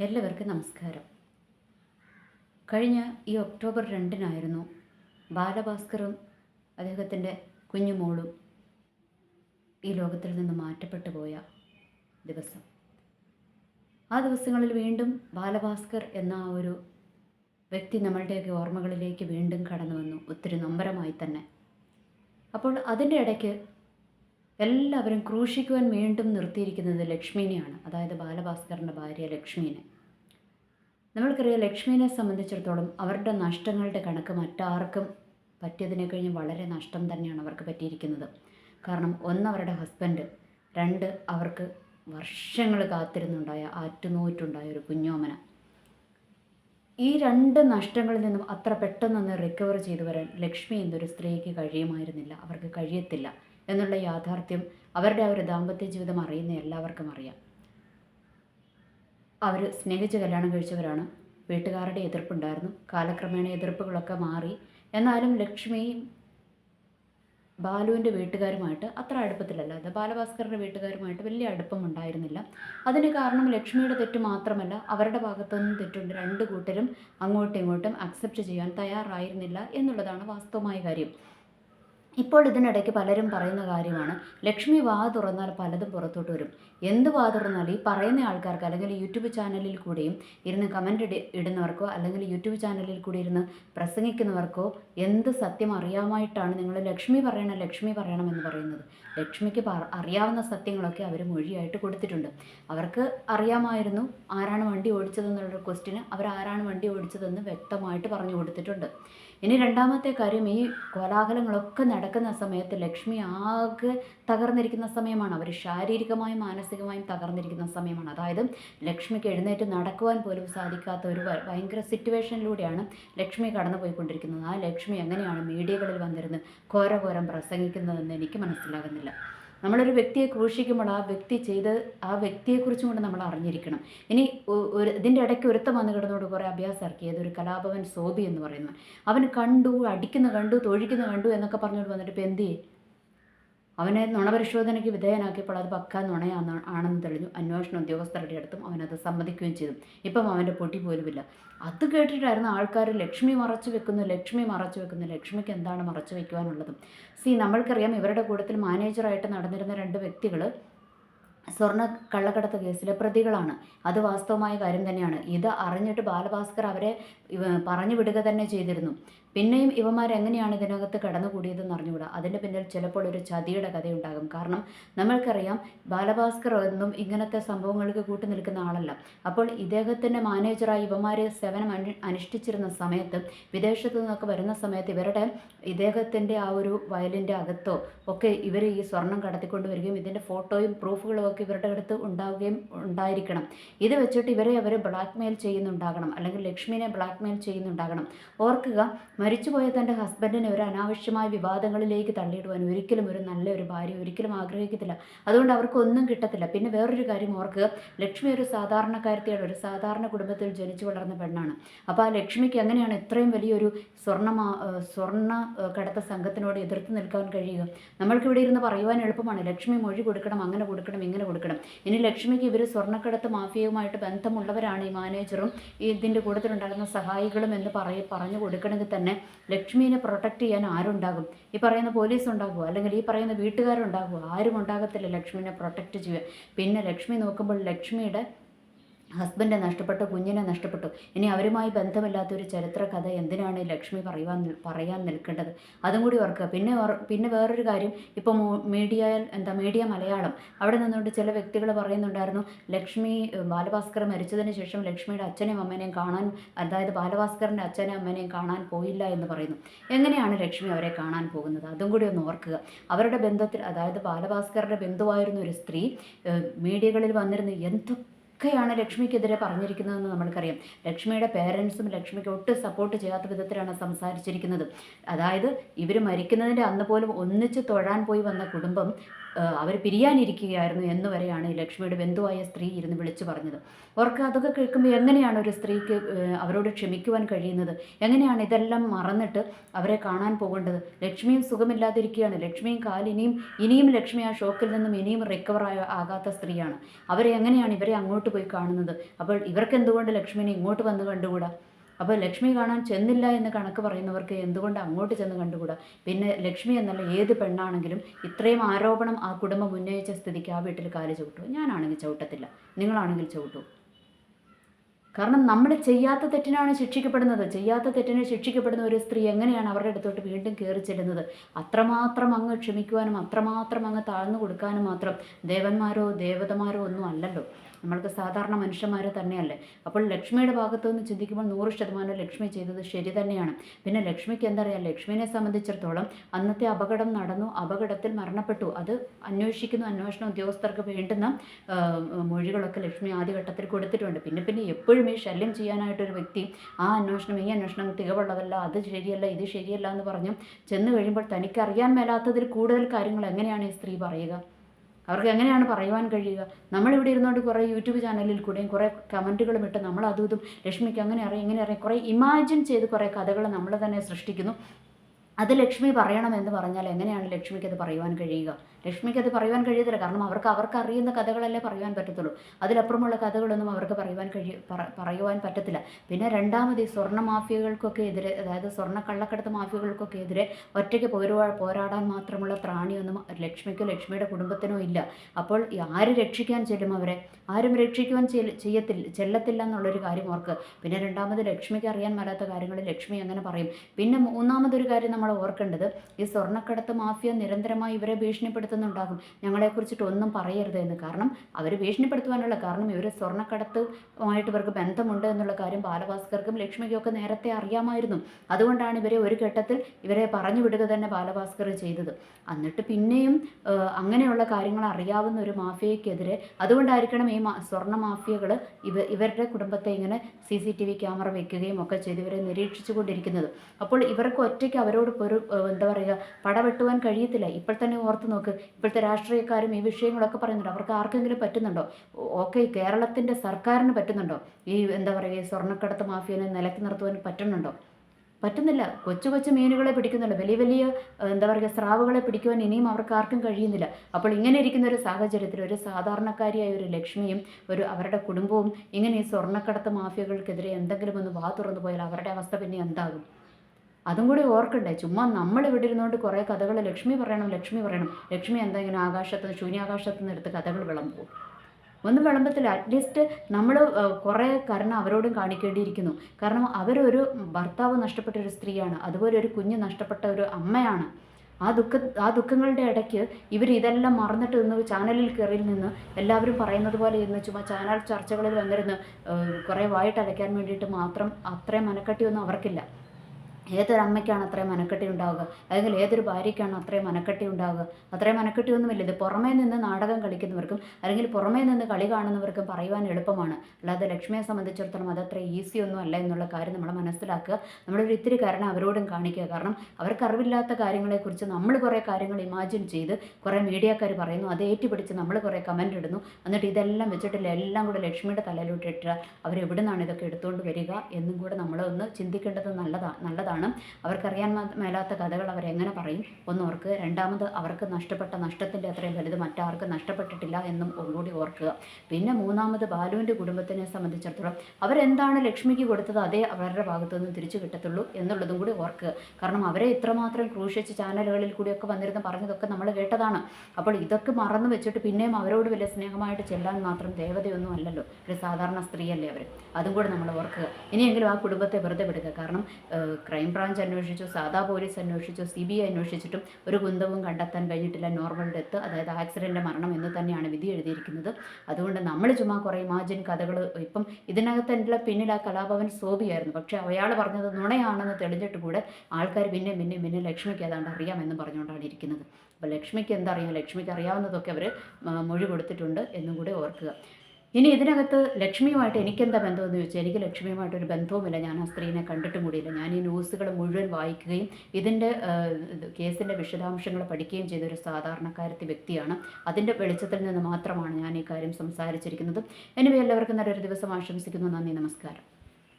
എല്ലാവർക്കും നമസ്കാരം. കഴിഞ്ഞ ഈ ഒക്ടോബർ രണ്ടിനായിരുന്നു ബാലഭാസ്കറും അദ്ദേഹത്തിന്റെ കുഞ്ഞുമോളും ഈ ലോകത്തിൽ നിന്ന് മാറ്റപ്പെട്ടു പോയ ദിവസം. ആ ദിവസങ്ങളിൽ വീണ്ടും ബാലഭാസ്കർ എന്ന ആ ഒരു വ്യക്തി നമ്മളുടെയൊക്കെ ഓർമ്മകളിലേക്ക് വീണ്ടും കടന്നു വന്നു. ഒത്തിരി നൊമ്പരമായി തന്നെ. അപ്പോൾ അതിന്റെ ഇടയ്ക്ക് എല്ലാവരും ക്രൂശിക്കുവാൻ വീണ്ടും നിർത്തിയിരിക്കുന്നത് ലക്ഷ്മീനെയാണ് അതായത് ബാലഭാസ്കറിന്റെ ഭാര്യ ലക്ഷ്മീനെ. നമ്മൾക്കറിയാം ലക്ഷ്മീനെ സംബന്ധിച്ചിടത്തോളം അവരുടെ നഷ്ടങ്ങളുടെ കണക്ക് മറ്റാർക്കും പറ്റിയതിനെ കഴിഞ്ഞ് വളരെ നഷ്ടം തന്നെയാണ് അവർക്ക് പറ്റിയിരിക്കുന്നത്. കാരണം ഒന്ന് അവരുടെ ഹസ്ബൻഡ് രണ്ട് അവർക്ക് വർഷങ്ങൾ കാത്തിരുന്നുണ്ടായ ആറ്റുനോറ്റുണ്ടായ ഒരു കുഞ്ഞോമന. ഈ രണ്ട് നഷ്ടങ്ങളിൽ നിന്നും അത്ര പെട്ടെന്നൊന്ന് റിക്കവർ ചെയ്തു വരാൻ ലക്ഷ്മി എന്നൊരു സ്ത്രീക്ക് കഴിയുമായിരുന്നില്ല. അവർക്ക് കഴിയത്തില്ല. എന്നുള്ള യാഥാർത്ഥ്യം അവരുടെ ആ ഒരു ദാമ്പത്യ ജീവിതം അറിയുന്ന എല്ലാവർക്കും അറിയാം. അവർ സ്നേഹിച്ച് കല്യാണം കഴിച്ചവരാണ്. വീട്ടുകാരുടെ എതിർപ്പുണ്ടായിരുന്നു. കാലക്രമേണ എതിർപ്പുകളൊക്കെ മാറി. എന്നാലും ലക്ഷ്മിയും ബാലുവിന്റെ വീട്ടുകാരുമായിട്ട് അത്ര അടുപ്പത്തിലല്ലാതെ ബാലഭാസ്കറിന്റെ വീട്ടുകാരുമായിട്ട് വലിയ അടുപ്പം ഉണ്ടായിരുന്നില്ല. അതിന് കാരണം ലക്ഷ്മിയുടെ തെറ്റ് മാത്രമല്ല അവരുടെ ഭാഗത്തുനിന്നും തെറ്റുണ്ട്. രണ്ട് കൂട്ടരും അങ്ങോട്ടും ഇങ്ങോട്ടും അക്സെപ്റ്റ് ചെയ്യാൻ തയ്യാറായിരുന്നില്ല എന്നുള്ളതാണ് വാസ്തവമായ കാര്യം. ഇപ്പോൾ ഇതിനിടയ്ക്ക് പലരും പറയുന്ന കാര്യമാണ് ലക്ഷ്മി വാ തുറന്നാൽ പലതും പുറത്തോട്ട് വരും. എന്ത് വാ തുറന്നാൽ ഈ പറയുന്ന ആൾക്കാർക്ക് അല്ലെങ്കിൽ യൂട്യൂബ് ചാനലിൽ കൂടിയും ഇരുന്ന് കമന്റ് ഇടി ഇടുന്നവർക്കോ അല്ലെങ്കിൽ യൂട്യൂബ് ചാനലിൽ കൂടി ഇരുന്ന് പ്രസംഗിക്കുന്നവർക്കോ എന്ത് സത്യം അറിയാമായിട്ടാണ് നിങ്ങൾ ലക്ഷ്മി പറയണം ലക്ഷ്മി പറയണം എന്ന് പറയുന്നത്. ലക്ഷ്മിക്ക് അറിയാവുന്ന സത്യങ്ങളൊക്കെ അവർ മൊഴിയായിട്ട് കൊടുത്തിട്ടുണ്ട്. അവർക്ക് അറിയാമായിരുന്നു ആരാണ് വണ്ടി ഓടിച്ചതെന്നുള്ള ക്വസ്റ്റിന് അവർ ആരാണ് വണ്ടി ഓടിച്ചതെന്ന് വ്യക്തമായിട്ട് പറഞ്ഞു കൊടുത്തിട്ടുണ്ട്. ഇനി രണ്ടാമത്തെ കാര്യം ഈ കോലാഹലങ്ങളൊക്കെ നടക്കുന്ന സമയത്ത് ലക്ഷ്മി ആകെ തകർന്നിരിക്കുന്ന സമയമാണ്. അവർ ശാരീരികമായും മാനസികമായും തകർന്നിരിക്കുന്ന സമയമാണ്. അതായത് ലക്ഷ്മിക്ക് എഴുന്നേറ്റ് നടക്കുവാൻ പോലും സാധിക്കാത്ത ഒരു ഭയങ്കര സിറ്റുവേഷനിലൂടെയാണ് ലക്ഷ്മി കടന്നു പോയിക്കൊണ്ടിരിക്കുന്നത് ആ ലക്ഷ്മി എങ്ങനെയാണ് മീഡിയകളിൽ വന്നിരുന്ന് ഘോരഘോരം പ്രസംഗിക്കുന്നതെന്ന് എനിക്ക് മനസ്സിലാകുന്നില്ല. നമ്മളൊരു വ്യക്തിയെ ക്രൂശിക്കുമ്പോൾ ആ വ്യക്തി ചെയ്ത് ആ വ്യക്തിയെക്കുറിച്ചും കൂടെ നമ്മൾ അറിഞ്ഞിരിക്കണം. ഇനി ഒരു ഇതിന്റെ ഇടയ്ക്ക് ഒരുത്തം വന്ന് കിടന്നോട് കുറേ അഭ്യാസം ഇറക്കി. ഒരു കലാഭവൻ സോബി എന്ന് പറയുന്നത് അവൻ കണ്ടു അടിക്കുന്ന കണ്ടു തൊഴിക്കുന്ന കണ്ടു എന്നൊക്കെ പറഞ്ഞുകൊണ്ട് വന്നിട്ട് ഇപ്പം എന്ത് ചെയ്യും? അവനെ നുണപരിശോധനയ്ക്ക് വിധേയനാക്കിയപ്പോൾ അത് പക്കാ നുണയാന്ന് ആണെന്ന് തെളിഞ്ഞു. അന്വേഷണ ഉദ്യോഗസ്ഥരുടെ അടുത്തും അവനത് സമ്മതിക്കുകയും ചെയ്തു. ഇപ്പം അവന്റെ പൊട്ടി പോലുമില്ല. അത് കേട്ടിട്ടായിരുന്നു ആൾക്കാർ ലക്ഷ്മി മറച്ചു വെക്കുന്നു ലക്ഷ്മി മറച്ചു വെക്കുന്നു ലക്ഷ്മിക്ക് എന്താണ് മറച്ചു വെക്കുവാനുള്ളത്? സി നമ്മൾക്കറിയാം ഇവരുടെ കൂട്ടത്തിൽ മാനേജറായിട്ട് നടന്നിരുന്ന രണ്ട് വ്യക്തികൾ സ്വർണ കള്ളക്കടത്ത് കേസിലെ പ്രതികളാണ്. അത് വാസ്തവമായ കാര്യം തന്നെയാണ്. ഇത് അറിഞ്ഞിട്ട് ബാലഭാസ്കർ അവരെ പറഞ്ഞു വിടുക തന്നെ ചെയ്തിരുന്നു. പിന്നെയും ഇവന്മാർ എങ്ങനെയാണ് ഇതിനകത്ത് കടന്നുകൂടിയതെന്ന് അറിഞ്ഞുകൂടാ? അതിന്റെ പിന്നിൽ ചിലപ്പോൾ ഒരു ചതിയുടെ കഥയുണ്ടാകും. കാരണം നമ്മൾക്കറിയാം ബാലഭാസ്കർ ഒന്നും ഇങ്ങനത്തെ സംഭവങ്ങൾക്ക് കൂട്ടു നിൽക്കുന്ന ആളല്ല. അപ്പോൾ ഇദ്ദേഹത്തിന്റെ മാനേജറായി ഇവന്മാർ സേവനം അനു അനുഷ്ഠിച്ചിരുന്ന സമയത്ത് വിദേശത്തു നിന്നൊക്കെ വരുന്ന സമയത്ത് ഇവരുടെ ഇദ്ദേഹത്തിന്റെ ആ ഒരു വയലിന്റെ അകത്തോ ഒക്കെ ഇവർ ഈ സ്വർണം കടത്തിക്കൊണ്ട് വരികയും ഇതിന്റെ ഫോട്ടോയും പ്രൂഫുകളും ഒക്കെ ഇവരുടെ അടുത്ത് ഉണ്ടാവുകയും ഉണ്ടായിരിക്കണം. ഇത് വെച്ചിട്ട് ഇവരെ അവർ ബ്ലാക്ക്മെയിൽ ചെയ്യുന്നുണ്ടാകണം. അല്ലെങ്കിൽ ലക്ഷ്മിനെ ബ്ലാക്ക്മെയിൽ ചെയ്യുന്നുണ്ടാകണം. ഓർക്കുക മരിച്ചുപോയ തന്റെ ഹസ്ബൻഡിനെ ഒരു അനാവശ്യമായ വിവാദങ്ങളിലേക്ക് തള്ളിയിടുവാൻ ഒരിക്കലും ഒരു നല്ല ഒരു ഭാര്യ ഒരിക്കലും ആഗ്രഹിക്കത്തില്ല. അതുകൊണ്ട് അവർക്ക് ഒന്നും കിട്ടത്തില്ല. പിന്നെ വേറൊരു കാര്യം ഓർക്കുക ലക്ഷ്മി ഒരു സാധാരണക്കാരത്തെയാണ്. ഒരു സാധാരണ കുടുംബത്തിൽ ജനിച്ചു വളർന്ന പെണ്ണാണ്. അപ്പോൾ ആ ലക്ഷ്മിക്ക് എങ്ങനെയാണ് ഇത്രയും വലിയൊരു സ്വർണ സ്വർണ കടത്ത സംഘത്തിനോട് എതിർത്ത് നിൽക്കാൻ കഴിയുക? നമ്മൾക്കിവിടെ ഇരുന്ന് പറയുവാൻ എളുപ്പമാണ്. ലക്ഷ്മി മൊഴി കൊടുക്കണം അങ്ങനെ കൊടുക്കണം ഇങ്ങനെ കൊടുക്കണം. ഇനി ലക്ഷ്മിക്ക് ഇവർ സ്വർണക്കടത്ത് മാഫിയയുമായിട്ട് ബന്ധമുള്ളവരാണ് ഈ മാനേജറും. ഇതിന്റെ കൂട്ടത്തിലുണ്ടാകുന്ന സഹായികളും എന്ന് പറയ പറഞ്ഞു കൊടുക്കണമെങ്കിൽ തന്നെ ലക്ഷ്മീനെ പ്രൊട്ടക്റ്റ് ചെയ്യാൻ ആരുണ്ടാകും? ഈ പറയുന്ന പോലീസ് ഉണ്ടാകുമോ? അല്ലെങ്കിൽ ഈ പറയുന്ന വീട്ടുകാരുണ്ടാകുമോ? ആരും ഉണ്ടാകത്തില്ല ലക്ഷ്മിനെ പ്രൊട്ടക്റ്റ് ചെയ്യുക പിന്നെ ലക്ഷ്മി നോക്കുമ്പോൾ ലക്ഷ്മിയുടെ ഹസ്ബൻഡ് നഷ്ടപ്പെട്ടു കുഞ്ഞിനെ നഷ്ടപ്പെട്ടു. ഇനി അവരുമായി ബന്ധമില്ലാത്ത ഒരു ചരിത്ര കഥ എന്തിനാണ് ലക്ഷ്മി പറയുവാൻ പറയാൻ നിൽക്കേണ്ടത്? അതും കൂടി ഓർക്കുക. പിന്നെ പിന്നെ വേറൊരു കാര്യം. ഇപ്പോൾ മീഡിയ എന്താ മീഡിയ മലയാളം. അവിടെ നിന്നുകൊണ്ട് ചില വ്യക്തികൾ പറയുന്നുണ്ടായിരുന്നു ലക്ഷ്മി ബാലഭാസ്കർ മരിച്ചതിന് ശേഷം ലക്ഷ്മിയുടെ അച്ഛനെയും അമ്മേനെയും കാണാൻ അതായത് ബാലഭാസ്കറിന്റെ അച്ഛനെയും അമ്മേനെയും കാണാൻ പോയില്ല എന്ന് പറയുന്നു. എങ്ങനെയാണ് ലക്ഷ്മി അവരെ കാണാൻ പോകുന്നത്? അതും കൂടി ഒന്ന് ഓർക്കുക. അവരുടെ ബന്ധത്തിൽ അതായത് ബാലഭാസ്കറുടെ ബന്ധുവായിരുന്ന ഒരു സ്ത്രീ മീഡിയകളിൽ വന്നിരുന്ന് എന്തൊക്കെ ഒക്കെയാണ് ലക്ഷ്മിക്കെതിരെ പറഞ്ഞിരിക്കുന്നതെന്ന് നമ്മൾക്കറിയാം. ലക്ഷ്മിയുടെ പേരൻസും ലക്ഷ്മിക്ക് ഒട്ടും സപ്പോർട്ട് ചെയ്യാത്ത വിധത്തിലാണ് സംസാരിച്ചിരിക്കുന്നത്. അതായത് ഇവർ മരിക്കുന്നതിന്റെ അന്ന് പോലും ഒന്നിച്ച് തൊഴാൻ പോയി വന്ന കുടുംബം അവർ പിരിയാനിരിക്കുകയായിരുന്നു എന്ന് വരെയാണ് ലക്ഷ്മിയുടെ ബന്ധുവായ സ്ത്രീ ഇരുന്ന് വിളിച്ചു പറഞ്ഞത്. അവർക്ക് അതൊക്കെ കേൾക്കുമ്പോൾ എങ്ങനെയാണ് ഒരു സ്ത്രീക്ക് അവരോട് ക്ഷമിക്കുവാൻ കഴിയുന്നത്? എങ്ങനെയാണ് ഇതെല്ലാം മറന്നിട്ട് അവരെ കാണാൻ പോകേണ്ടത്? ലക്ഷ്മിയും സുഖമില്ലാതിരിക്കുകയാണ്. ലക്ഷ്മിയും കാലിനിയും ഇനിയും ലക്ഷ്മി ആ ഷോക്കിൽ നിന്നും ഇനിയും റിക്കവർ ആകാത്ത സ്ത്രീയാണ്. അവരെ എങ്ങനെയാണ് ഇവരെ അങ്ങോട്ട് പോയി കാണുന്നത്? അപ്പോൾ ഇവർക്ക് എന്തുകൊണ്ട് ലക്ഷ്മിനെ ഇങ്ങോട്ട് വന്ന് കണ്ടുകൂടാ? അപ്പോൾ ലക്ഷ്മി കാണാൻ ചെന്നില്ല എന്ന് കണക്ക് പറയുന്നവർക്ക് എന്തുകൊണ്ട് അങ്ങോട്ട് ചെന്ന് കണ്ടുകൂടാ? പിന്നെ ലക്ഷ്മി എന്നല്ല ഏത് പെണ്ണാണെങ്കിലും ഇത്രയും ആരോപണം ആ കുടുംബം ഉന്നയിച്ച സ്ഥിതിക്ക് ആ വീട്ടിൽ കാൽ ചവിട്ടുമോ ഞാനാണെങ്കിൽ ചവിട്ടത്തില്ല. നിങ്ങളാണെങ്കിൽ ചവിട്ടു. കാരണം നമ്മൾ ചെയ്യാത്ത തെറ്റിനാണ് ശിക്ഷിക്കപ്പെടുന്നത്. ചെയ്യാത്ത തെറ്റിന് ശിക്ഷിക്കപ്പെടുന്ന ഒരു സ്ത്രീ എങ്ങനെയാണ് അവരുടെ അടുത്തോട്ട് വീണ്ടും കയറി ചെല്ലുന്നത്? അത്രമാത്രം അങ്ങ് ക്ഷമിക്കുവാനും അത്രമാത്രം അങ്ങ് താഴ്ന്നു കൊടുക്കാനും മാത്രം ദേവന്മാരോ ദേവതമാരോ ഒന്നും അല്ലല്ലോ. നമ്മൾക്ക് സാധാരണ മനുഷ്യന്മാരെ തന്നെയല്ലേ? അപ്പോൾ ലക്ഷ്മിയുടെ ഭാഗത്തു നിന്ന് ചിന്തിക്കുമ്പോൾ നൂറ് ശതമാനം ലക്ഷ്മി ചെയ്തത് ശരി തന്നെയാണ്. പിന്നെ ലക്ഷ്മിക്ക് എന്തറിയാം? ലക്ഷ്മിനെ സംബന്ധിച്ചിടത്തോളം അന്നത്തെ അപകടം നടന്നു അപകടത്തിൽ മരണപ്പെട്ടു. അത് അന്വേഷിക്കുന്നു അന്വേഷണ ഉദ്യോഗസ്ഥർക്ക് വേണ്ടുന്ന മൊഴികളൊക്കെ ലക്ഷ്മി ആദ്യഘട്ടത്തിൽ കൊടുത്തിട്ടുണ്ട്. പിന്നെ പിന്നെ എപ്പോഴും ഈ ശല്യം ചെയ്യാനായിട്ടൊരു വ്യക്തി ആ അന്വേഷണം ഈ അന്വേഷണം തികവുള്ളതല്ല അത് ശരിയല്ല ഇത് ശരിയല്ല എന്ന് പറഞ്ഞ് ചെന്ന് കഴിയുമ്പോൾ തനിക്കറിയാൻ മേലാത്തതിൽ കൂടുതൽ കാര്യങ്ങൾ എങ്ങനെയാണ് ഈ സ്ത്രീ പറയുക? അവർക്ക് എങ്ങനെയാണ് പറയുവാൻ കഴിയുക? നമ്മളിവിടെ ഇരുന്നുകൊണ്ട് കുറേ യൂട്യൂബ് ചാനലിൽ കൂടെയും കുറേ കമന്റുകളും ഇട്ട് നമ്മൾ അതും ഇതും ലക്ഷ്മിക്ക് അങ്ങനെ അറിയാം ഇങ്ങനെ അറിയാം. കുറേ ഇമാജിൻ ചെയ്ത് കുറേ കഥകൾ നമ്മൾ തന്നെ സൃഷ്ടിക്കുന്നു. അത് ലക്ഷ്മി പറയണമെന്ന് പറഞ്ഞാൽ എങ്ങനെയാണ് ലക്ഷ്മിക്ക് അത് പറയുവാൻ കഴിയുക? ലക്ഷ്മിക്ക് അത് പറയുവാൻ കഴിയത്തില്ല. കാരണം അവർക്ക് അവർക്ക് അറിയുന്ന കഥകളല്ലേ പറയുവാൻ പറ്റത്തുള്ളൂ. അതിലപ്പുറമുള്ള കഥകളൊന്നും അവർക്ക് പറയുവാൻ കഴിയ പറയുവാൻ പറ്റത്തില്ല. പിന്നെ രണ്ടാമത് ഈ സ്വർണ മാഫിയകൾക്കൊക്കെ എതിരെ അതായത് സ്വർണ കള്ളക്കടത്ത് മാഫിയകൾക്കൊക്കെ എതിരെ ഒറ്റയ്ക്ക് പോരുവാ പോരാടാൻ മാത്രമുള്ള ത്രാണിയൊന്നും ലക്ഷ്മിക്കോ ലക്ഷ്മിയുടെ കുടുംബത്തിനോ ഇല്ല. അപ്പോൾ ആര് രക്ഷിക്കാൻ ചെല്ലും അവരെ? ആരും രക്ഷിക്കുവാൻ ചെയ്യത്തില്ല ചെല്ലത്തില്ല എന്നുള്ളൊരു കാര്യം ഓർക്ക്. പിന്നെ രണ്ടാമത് ലക്ഷ്മിക്ക് അറിയാൻ മേലാത്ത കാര്യങ്ങൾ ലക്ഷ്മി അങ്ങനെ പറയും. പിന്നെ മൂന്നാമതൊരു കാര്യം നമ്മൾ ഓർക്കേണ്ടത് ഈ സ്വർണക്കടത്ത് മാഫിയ നിരന്തരമായി ഇവരെ ഭീഷണിപ്പെടുത്തുന്നുണ്ടാകും ഞങ്ങളെക്കുറിച്ചിട്ട് ഒന്നും പറയരുത് എന്ന്. കാരണം അവർ ഭീഷണിപ്പെടുത്തുവാനുള്ള കാരണം ഇവർ സ്വർണക്കടത്തുമായിട്ട് ഇവർക്ക് ബന്ധമുണ്ട് എന്നുള്ള കാര്യം ബാലഭാസ്കർക്കും ലക്ഷ്മിക്കും ഒക്കെ നേരത്തെ അറിയാമായിരുന്നു. അതുകൊണ്ടാണ് ഇവരെ ഒരു ഘട്ടത്തിൽ ഇവരെ പറഞ്ഞു വിടുക തന്നെ ബാലഭാസ്കർ ചെയ്തത്. എന്നിട്ട് പിന്നെയും അങ്ങനെയുള്ള കാര്യങ്ങൾ അറിയാവുന്ന ഒരു മാഫിയയ്ക്കെതിരെ അതുകൊണ്ടായിരിക്കണം ഈ സ്വർണ മാഫിയകൾ ഇവ ഇവരുടെ കുടുംബത്തെ ഇങ്ങനെ C C T V camera വെക്കുകയും ഒക്കെ ചെയ്ത് ഇവരെ നിരീക്ഷിച്ചു കൊണ്ടിരിക്കുന്നത് അപ്പോൾ ഇവർക്ക് ഒറ്റയ്ക്ക് അവരോട് ഒരു എന്താ പറയുക പടവെട്ടുവാൻ കഴിയത്തില്ല. ഇപ്പോൾ തന്നെ ഓർത്ത് നോക്ക് ഇപ്പോഴത്തെ രാഷ്ട്രീയക്കാരും ഈ വിഷയങ്ങളൊക്കെ പറയുന്നുണ്ട്. അവർക്ക് ആർക്കെങ്കിലും പറ്റുന്നുണ്ടോ? ഓക്കെ കേരളത്തിന്റെ സർക്കാരിന് പറ്റുന്നുണ്ടോ? ഈ എന്താ പറയുക ഈ സ്വർണക്കടത്ത് മാഫിയനെ നിലയ്ക്ക് നിർത്തുവാൻ പറ്റുന്നുണ്ടോ? പറ്റുന്നില്ല. കൊച്ചു കൊച്ചു മീനുകളെ പിടിക്കുന്നുണ്ട്. വലിയ വലിയ എന്താ പറയുക സ്രാവുകളെ പിടിക്കുവാൻ ഇനിയും അവർക്ക് ആർക്കും കഴിയുന്നില്ല. അപ്പോൾ ഇങ്ങനെ ഇരിക്കുന്ന ഒരു സാഹചര്യത്തിൽ ഒരു സാധാരണക്കാരിയായ ഒരു ലക്ഷ്മിയും ഒരു അവരുടെ കുടുംബവും ഇങ്ങനെ ഈ സ്വർണക്കടത്ത് മാഫിയകൾക്കെതിരെ എന്തെങ്കിലും ഒന്ന് വാ തുറന്നു പോയാൽ അവരുടെ അവസ്ഥ പിന്നെ എന്താകും? അതും കൂടി ഓർക്കണ്ടേ. ചുമ്മാ നമ്മൾ ഇവിടെ ഇരുന്നുകൊണ്ട് കുറേ കഥകൾ ലക്ഷ്മി പറയണം ലക്ഷ്മി പറയണം. ലക്ഷ്മി എന്താ ഇങ്ങനെ ആകാശത്ത് ശൂന്യാകാശത്ത് നിന്ന് എടുത്ത് കഥകൾ വിളമ്പും ഒന്നും വിളമ്പത്തില്ല അറ്റ്ലീസ്റ്റ് നമ്മൾ കുറേ കരുണ അവരോടും കാണിക്കേണ്ടിയിരിക്കുന്നു. കാരണം അവരൊരു ഭർത്താവ് നഷ്ടപ്പെട്ട ഒരു സ്ത്രീയാണ്. അതുപോലെ ഒരു കുഞ്ഞ് നഷ്ടപ്പെട്ട ഒരു അമ്മയാണ്. ആ ദുഃഖ ആ ദുഃഖങ്ങളുടെ ഇടയ്ക്ക് ഇവർ ഇതെല്ലാം മറന്നിട്ട് നിന്ന് ചാനലിൽ കയറി നിന്ന് എല്ലാവരും പറയുന്നത് പോലെ ഇരുന്ന് ചുമ്മാ ചാനൽ ചർച്ചകളിൽ വന്നിരുന്ന് കുറേ കുറേ വായിട്ടലയ്ക്കാൻ വേണ്ടിയിട്ട് മാത്രം അത്രയും മനക്കട്ടിയൊന്നും അവർക്കില്ല. ഏതൊരു അമ്മയ്ക്കാണ് അത്രയും മനക്കെട്ടി ഉണ്ടാവുക? അല്ലെങ്കിൽ ഏതൊരു ഭാര്യയ്ക്കാണ് അത്രയും മനക്കെട്ടി ഉണ്ടാവുക? അത്രയും മനക്കെട്ടി ഒന്നുമില്ല. ഇത് പുറമേ നിന്ന് നാടകം കളിക്കുന്നവർക്കും അല്ലെങ്കിൽ പുറമേ നിന്ന് കളി കാണുന്നവർക്കും പറയുവാൻ എളുപ്പമാണ്. അല്ലാതെ ലക്ഷ്മിയെ സംബന്ധിച്ചിടത്തോളം അത് അത്ര ഈസി ഒന്നും അല്ല എന്നുള്ള കാര്യം നമ്മൾ മനസ്സിലാക്കുക. നമ്മളൊരു ഇത്തിരി കാരണം അവരോടും കാണിക്കുക. കാരണം അവർക്ക് അറിവില്ലാത്ത കാര്യങ്ങളെക്കുറിച്ച് നമ്മൾ കുറേ കാര്യങ്ങൾ ഇമാജിൻ ചെയ്ത് കുറേ മീഡിയക്കാർ പറയുന്നു. അത് ഏറ്റുപിടിച്ച് നമ്മൾ കുറേ കമന്റ് ഇടുന്നു. എന്നിട്ട് ഇതെല്ലാം വെച്ചിട്ടില്ല. എല്ലാം കൂടെ ലക്ഷ്മിയുടെ തലയിലോട്ട് ഇട്ടാൽ അവരെവിടെ നിന്നാണ് ഇതൊക്കെ എടുത്തുകൊണ്ട് വരിക എന്നും കൂടെ നമ്മളൊന്ന് ചിന്തിക്കേണ്ടത് നല്ലതാണ് നല്ലതാണ്. അവർക്കറിയാൻ മാ- മേലാത്ത കഥകൾ അവരെങ്ങനെ പറയും? ഒന്ന് ഓർക്കുക. രണ്ടാമത് അവർക്ക് നഷ്ടപ്പെട്ട നഷ്ടത്തിന്റെ അത്രയും വലുത് മറ്റാർക്കും നഷ്ടപ്പെട്ടിട്ടില്ല എന്നും ഒന്നുകൂടി ഓർക്കുക. പിന്നെ മൂന്നാമത് ബാലുവിന്റെ കുടുംബത്തിനെ സംബന്ധിച്ചിടത്തോളം അവരെന്താണ് ലക്ഷ്മിക്ക് കൊടുത്തത് അതേ അവരുടെ ഭാഗത്തു നിന്ന് തിരിച്ചു കിട്ടത്തുള്ളൂ എന്നുള്ളതും കൂടി ഓർക്കുക. കാരണം അവരെ ഇത്രമാത്രം ക്രൂശിച്ച് ചാനലുകളിൽ കൂടിയൊക്കെ വന്നിരുന്ന് പറഞ്ഞതൊക്കെ നമ്മൾ കേട്ടതാണ്. അപ്പോൾ ഇതൊക്കെ മറന്നു വെച്ചിട്ട് പിന്നെയും അവരോട് വലിയ സ്നേഹമായിട്ട് ചെല്ലാൻ മാത്രം ദേവതയൊന്നും അല്ലല്ലോ. ഒരു സാധാരണ സ്ത്രീയല്ലേ അവർ. അതും കൂടെ നമ്മൾ ഓർക്കുക. ഇനിയെങ്കിലും ആ കുടുംബത്തെ വെറുതെ വിടുക. കാരണം ഏഹ്, ക്രൈംബ്രാഞ്ച് അന്വേഷിച്ചു സാധാ പോലീസ് അന്വേഷിച്ചു സി ബി ഐ അന്വേഷിച്ചിട്ടും ഒരു കുന്തവും കണ്ടെത്താൻ കഴിഞ്ഞിട്ടില്ല നോർമൽ ഡെത്ത് അതായത് ആക്സിഡന്റ് മരണം എന്ന് തന്നെയാണ് വിധി എഴുതിയിരിക്കുന്നത്. അതുകൊണ്ട് നമ്മൾ ചുമ്മാ കുറേ ഇമാജിൻ കഥകൾ ഇപ്പം ഇതിനകത്ത് എന്റെ പിന്നിൽ ആ കലാഭവൻ സോബിയായിരുന്നു പക്ഷേ അയാൾ പറഞ്ഞത് നുണയാണെന്ന് തെളിഞ്ഞിട്ട് കൂടെ ആൾക്കാർ പിന്നെ പിന്നെ പിന്നെ ലക്ഷ്മിക്ക് ഏതാണ്ട് അറിയാമെന്ന് പറഞ്ഞുകൊണ്ടാണ് ഇരിക്കുന്നത്. അപ്പോൾ ലക്ഷ്മിക്ക് എന്തറിയാം? ലക്ഷ്മിക്ക് അറിയാവുന്നതൊക്കെ അവർ മൊഴി കൊടുത്തിട്ടുണ്ട് എന്നും കൂടെ ഓർക്കുക. ഇനി ഇതിനകത്ത് ലക്ഷ്മിയുമായിട്ട് എനിക്കെന്താ ബന്ധമെന്ന് ചോദിച്ചാൽ എനിക്ക് ലക്ഷ്മിയുമായിട്ട് ഒരു ബന്ധവുമില്ല. ഞാൻ ആ സ്ത്രീനെ കണ്ടിട്ടും കൂടിയില്ല. ഞാൻ ഈ ന്യൂസുകൾ മുഴുവൻ വായിക്കുകയും ഇതിന്റെ കേസിന്റെ വിശദാംശങ്ങൾ പഠിക്കുകയും ചെയ്ത ഒരു സാധാരണക്കാരത്തി വ്യക്തിയാണ്. അതിന്റെ വെളിച്ചത്തിൽ നിന്ന് മാത്രമാണ് ഞാൻ ഈ കാര്യം സംസാരിച്ചിരിക്കുന്നത്. എനിവേ എല്ലാവർക്കും നല്ലൊരു ദിവസം ആശംസിക്കുന്നു. നന്ദി നമസ്കാരം.